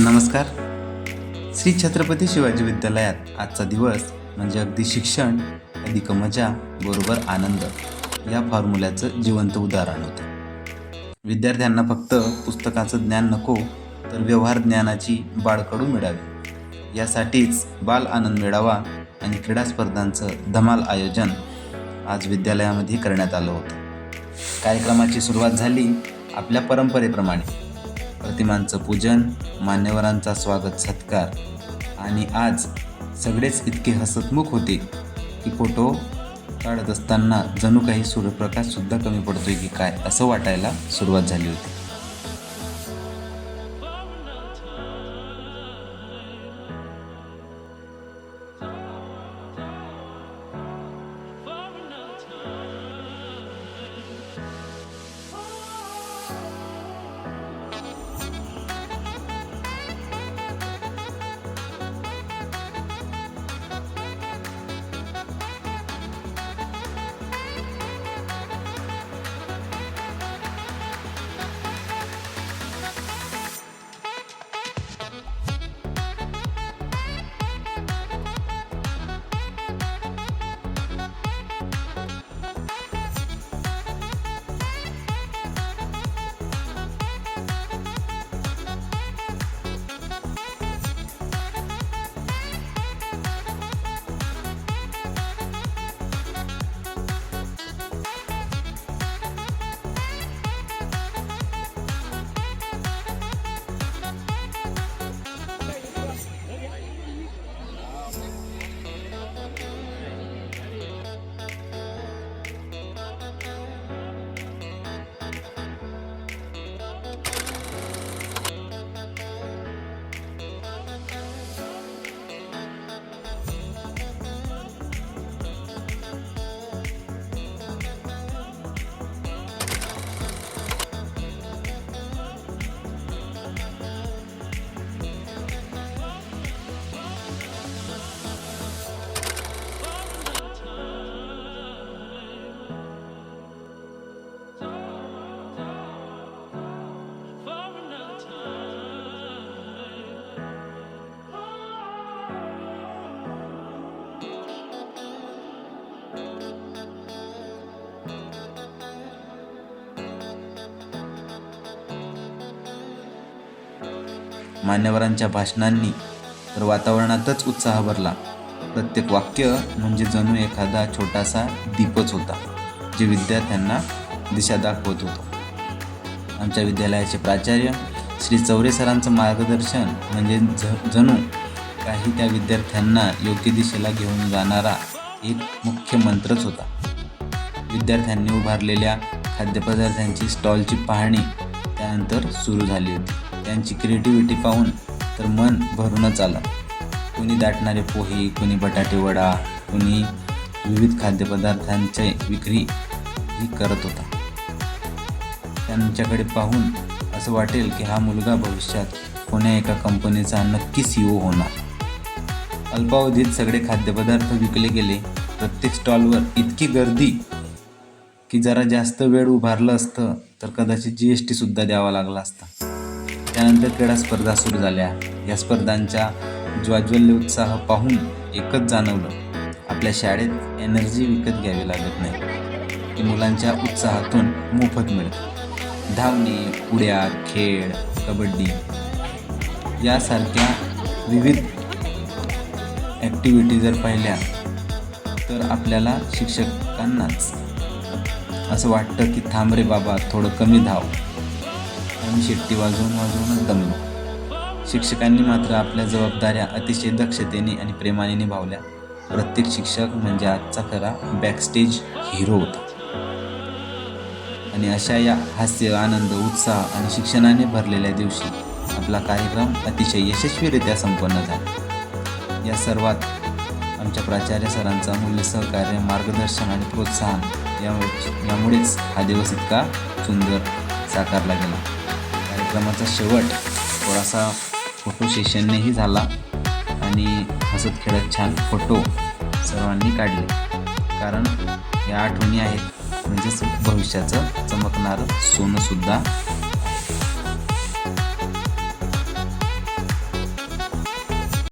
नमस्कार. श्री छत्रपती शिवाजी विद्यालयात आजचा दिवस म्हणजे अगदी शिक्षण अधिक मजा बरोबर आनंद या फॉर्म्युल्याचं जिवंत उदाहरण होतं. विद्यार्थ्यांना फक्त पुस्तकाचं ज्ञान नको तर व्यवहार ज्ञानाची बाळकडू मिळावी. यासाठीच बाल आनंद मिळावा आणि क्रीडा स्पर्धांचं धमाल आयोजन आज विद्यालयामध्ये करण्यात आलं होतं. कार्यक्रमाची सुरुवात झाली आपल्या परंपरेप्रमाणे. प्रतिमांचं पूजन मान्यवरांचा स्वागत सत्कार. आणि आज सगळेच इतके हसतमुख होते की फोटो काढत असताना जणू काही सूर्यप्रकाशसुद्धा कमी पडतोय की काय असं वाटायला सुरुवात झाली होती. मान्यवरांच्या भाषणांनी तर वातावरणातच उत्साह भरला. प्रत्येक वाक्य म्हणजे जणू एखादा छोटासा दीपच होता जे विद्यार्थ्यांना दिशा दाखवत होतं. आमच्या विद्यालयाचे प्राचार्य श्री चौरे सरांचं मार्गदर्शन म्हणजे ज जणू काही त्या विद्यार्थ्यांना योग्य दिशेला घेऊन जाणारा एक मुख्य मंत्रच होता. विद्यार्थ्यांनी उभारलेल्या खाद्यपदार्थांची स्टॉलची पाहणी त्यानंतर सुरू झाली होती. त्यांची क्रिएटिव्हिटी पाहून तर मन भरूनच आलं कुणी दाटणारे पोहे कुणी बटाटे वडा कुणी विविध खाद्यपदार्थांचे विक्री ही करत होता. त्यांच्याकडे पाहून असं वाटेल की हा मुलगा भविष्यात कोण्या एका कंपनीचा नक्की सी ओ होणार. अल्पावधीत सगळे खाद्यपदार्थ विकले गेले. प्रत्येक स्टॉलवर इतकी गर्दी की जरा जास्त वेळ उभारलं असतं तर कदाचित जी एस टीसुद्धा द्यावा लागला असता. त्यानंतर क्रीडा स्पर्धा सुरू झाल्या. या स्पर्धांच्या ज्वाज्वल्य उत्साह पाहून एकच जाणवलं. आपल्या शाळेत एनर्जी विकत घ्यावी लागत नाही. ती मुलांच्या उत्साहातून मोफत मिळते. धावणे उड्या खेळ कबड्डी यासारख्या विविध ॲक्टिव्हिटी जर पाहिल्या तर आपल्याला शिक्षकांनाच असं वाटतं की थांब रे बाबा थोडं कमी धाव. आम्ही शेट्टी वाजवून वाजवूनच दमलो. शिक्षकांनी मात्र आपल्या जबाबदाऱ्या अतिशय दक्षतेने आणि प्रेमाने निभावल्या. प्रत्येक शिक्षक म्हणजे आजचा खरा बॅकस्टेज हिरो होता. आणि अशा या हास्य आनंद उत्साह आणि शिक्षणाने भरलेल्या दिवशी आपला कार्यक्रम अतिशय यशस्वीरित्या संपन्न झाला. या सर्वात आमच्या प्राचार्य सरांचा मूल्य सहकार्य मार्गदर्शन आणि प्रोत्साहन यामुळे यामुळेच हा दिवस इतका सुंदर साकारला गेला. कार्यक्रमाचा शेवट थोडासा फोटो सेशननेही झाला. आणि हसत खेळत छान फोटो सर्वांनी काढले. कारण या आठवणी आहेत. म्हणजेच भविष्याचं चमकणारं सोनंसुद्धा